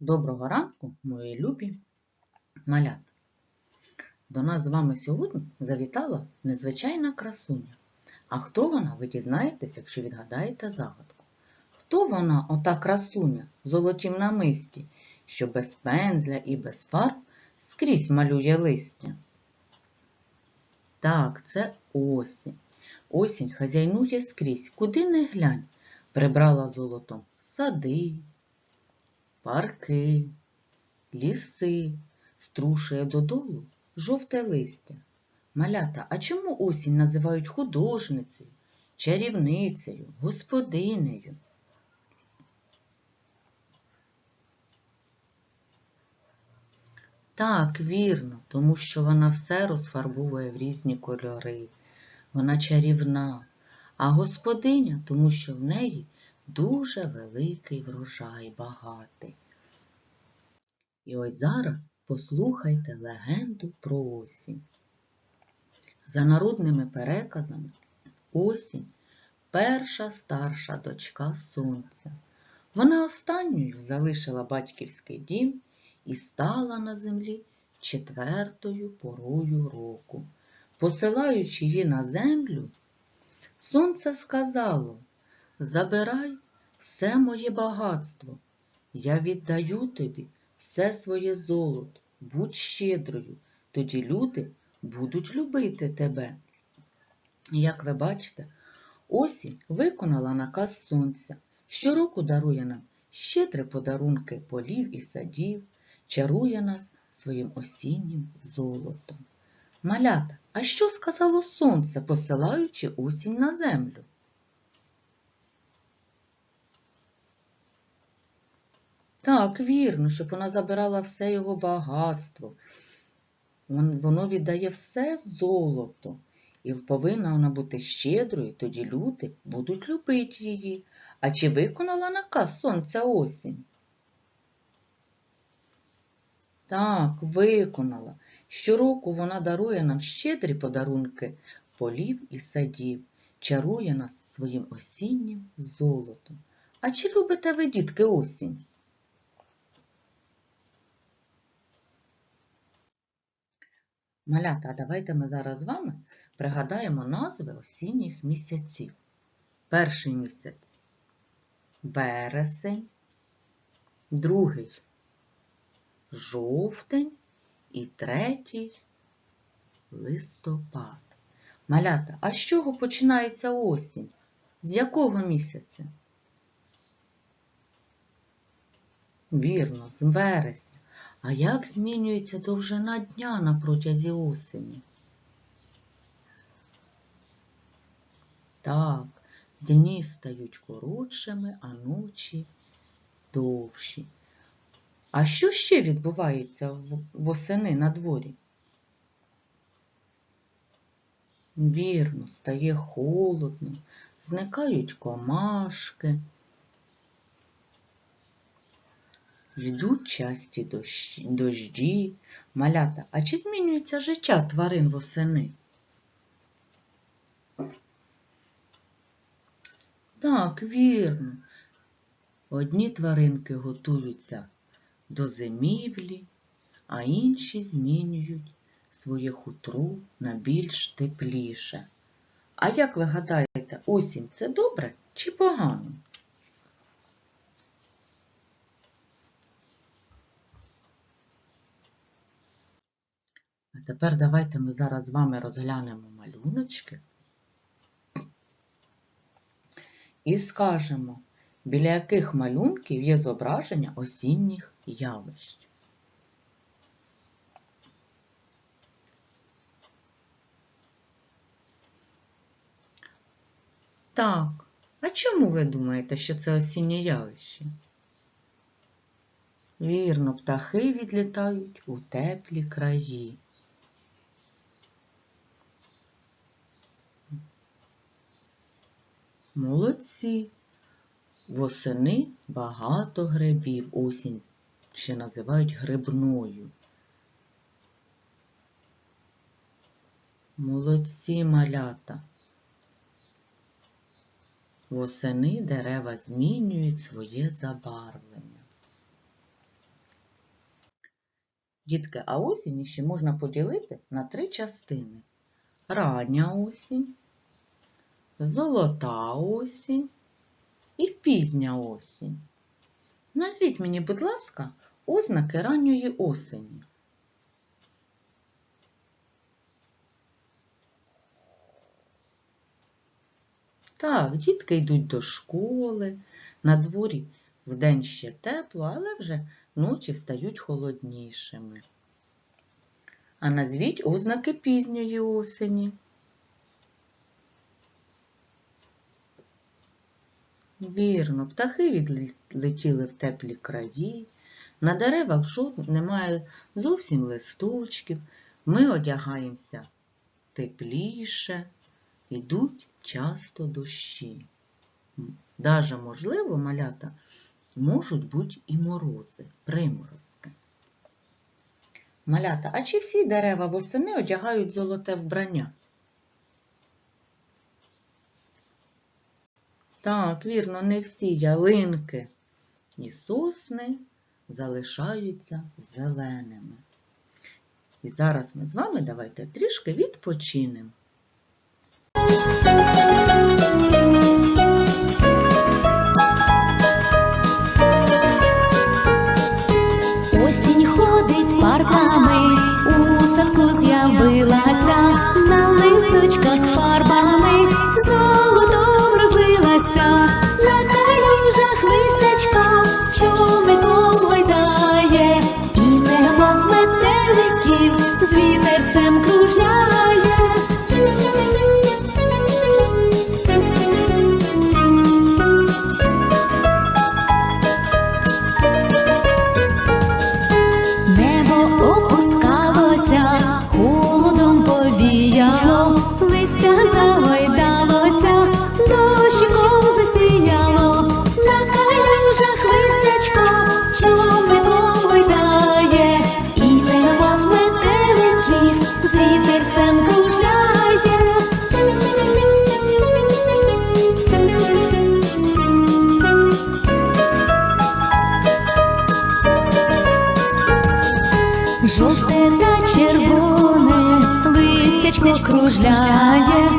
Доброго ранку, мої любі малята. До нас з вами сьогодні завітала незвичайна красуня. А хто вона, ви дізнаєтесь, якщо відгадаєте загадку. Хто вона, ота красуня в золотім намисті, що без пензля і без фарб скрізь малює листя? Так, це осінь. Осінь хазяйнує скрізь, куди не глянь, прибрала золотом сади, парки, ліси, струшує додолу жовте листя. Малята, а чому осінь називають художницею, чарівницею, господинею? Так, вірно, тому що вона все розфарбовує в різні кольори. Вона чарівна, а господиня, тому що в неї дуже великий врожай багатий. І ось зараз послухайте легенду про осінь. За народними переказами, осінь перша старша дочка сонця. Вона останньою залишила батьківський дім і стала на землі четвертою порою року. Посилаючи її на землю, сонце сказало Забирай все моє багатство, я віддаю тобі все своє золото, будь щедрою, тоді люди будуть любити тебе. Як ви бачите, осінь виконала наказ сонця, щороку дарує нам щедрі подарунки полів і садів, чарує нас своїм осіннім золотом. Малята, а що сказало сонце, посилаючи осінь на землю? Так, вірно, щоб вона забирала все його багатство. Воно віддає все золото. І повинна вона бути щедрою, тоді люди будуть любити її. А чи виконала наказ сонця осінь? Так, виконала. Щороку вона дарує нам щедрі подарунки полів і садів, чарує нас своїм осіннім золотом. А чи любите ви, дітки, осінь? Малята, а давайте ми зараз з вами пригадаємо назви осінніх місяців. Перший місяць вересень, другий жовтень і третій листопад. Малята, а з чого починається осінь? З якого місяця? Вірно, з вересня. А як змінюється довжина дня на протязі осені? Так, дні стають коротшими, а ночі довші. А що ще відбувається восени на дворі? Вірно, стає холодно, зникають комашки. Йдуть часті дощ- дожді, малята. А чи змінюється життя тварин восени? Так, вірно. Одні тваринки готуються до зимівлі, а інші змінюють своє хутро на більш тепліше. А як ви гадаєте, осінь це добре чи погано? Тепер давайте ми зараз з вами розглянемо малюночки і скажемо, біля яких малюнків є зображення осінніх явищ. Так, а чому ви думаєте, що це осіннє явище? Вірно, птахи відлітають у теплі краї. Молодці. Восени багато грибів. Осінь ще називають грибною. Молодці малята. Восени дерева змінюють своє забарвлення. Дітки, а осінь ще можна поділити на три частини. Рання осінь, золота осінь і пізня осінь. Назвіть мені, будь ласка, ознаки ранньої осені. Так, дітки йдуть до школи, на дворі вдень ще тепло, але вже ночі стають холоднішими. А назвіть ознаки пізньої осені. Вірно, птахи відлетіли в теплі краї, на деревах жодних немає зовсім листочків, ми одягаємося тепліше, йдуть часто дощі. Даже, можливо, малята можуть бути і морози, приморозки. Малята, а чи всі дерева восени одягають золоте вбрання? Так, вірно, не всі ялинки і сосни залишаються зеленими. І зараз ми з вами давайте трішки відпочинемо. Кружляє,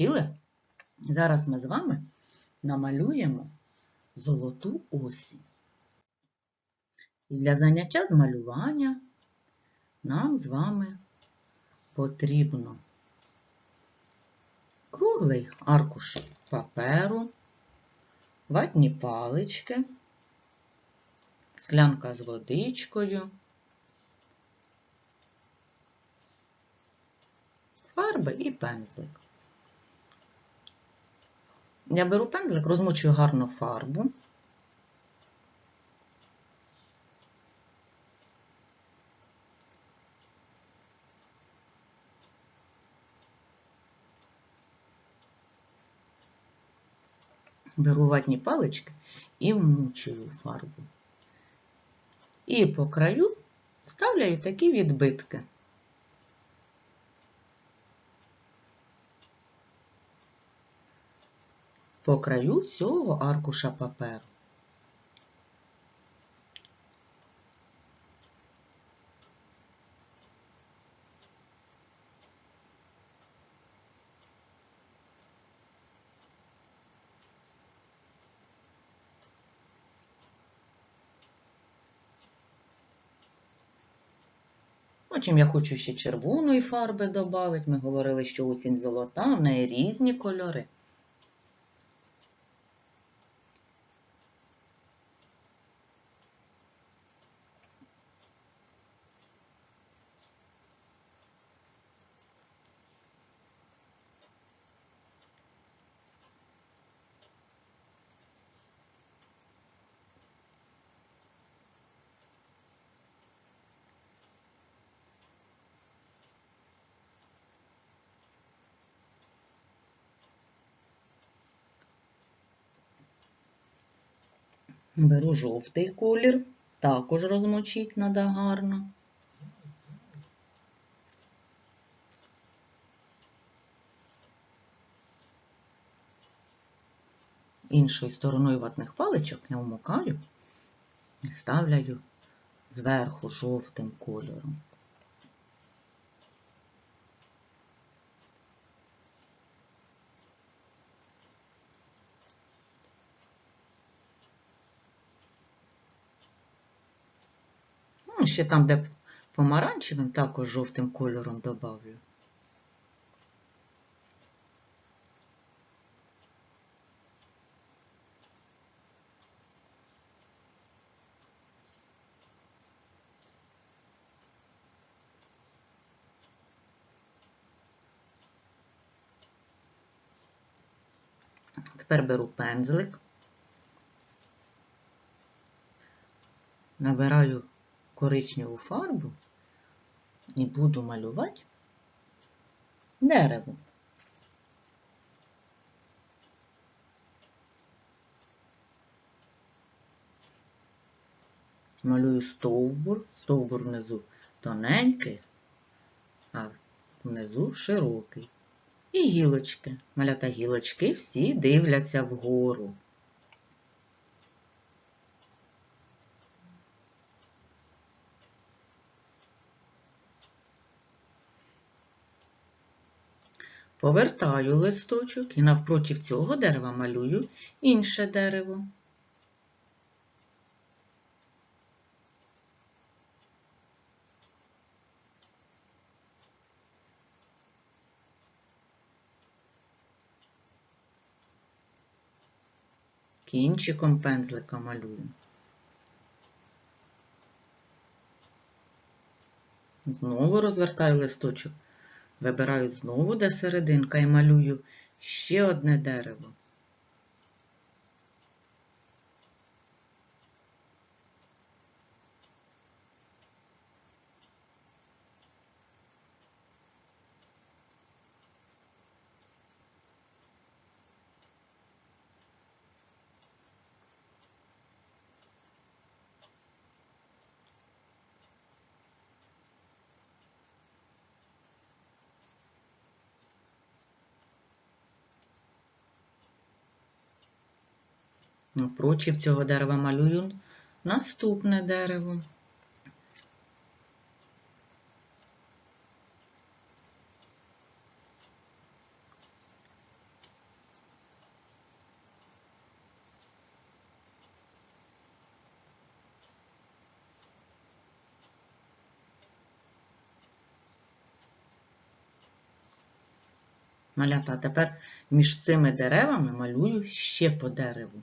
малятка. Зараз ми з вами намалюємо золоту осінь. І для заняття з малювання нам з вами потрібно круглий аркуш паперу, ватні палички, склянка з водичкою, фарби і пензлик. Я беру пензлик, розмочую гарно фарбу. Беру ватні палички і вмучую фарбу. І по краю ставляю такі відбитки. по краю всього аркуша паперу. Потім я хочу ще червоної фарби додати. Ми говорили, що осінь золота, в неї різні кольори. Беру жовтий колір, також розмочити треба гарно. Іншою стороною ватних паличок я вмокаю і ставляю зверху жовтим кольором. Ще там, де помаранчевим, також жовтим кольором добавлю. Тепер беру пензлик, набираю коричневу фарбу і буду малювати дерево. Малюю стовбур, стовбур внизу тоненький, а внизу широкий. І гілочки. Малята гілочки всі дивляться вгору. Повертаю листочок і навпроти цього дерева малюю інше дерево. Кінчиком пензлика малюю. Знову розвертаю листочок. Вибираю знову, де серединка, і малюю ще одне дерево. Напротив цього дерева малюю наступне дерево. Малята, а тепер між цими деревами малюю ще по дереву.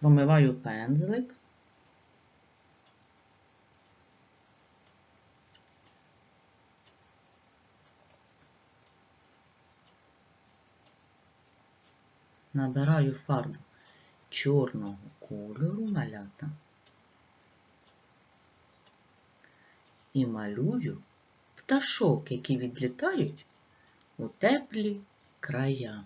Промиваю пензлик. Набираю фарбу чорного кольору малята і малюю пташок, які відлітають у теплі края.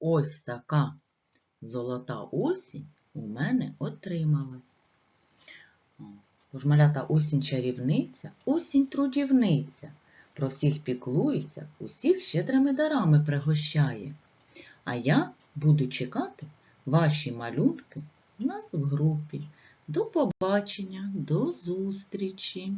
Ось така золота осінь у мене отрималась. О, Тож малята осінь чарівниця, осінь трудівниця. Про всіх піклується, усіх щедрими дарами пригощає. А я буду чекати ваші малюнки у нас в групі. До побачення, до зустрічі!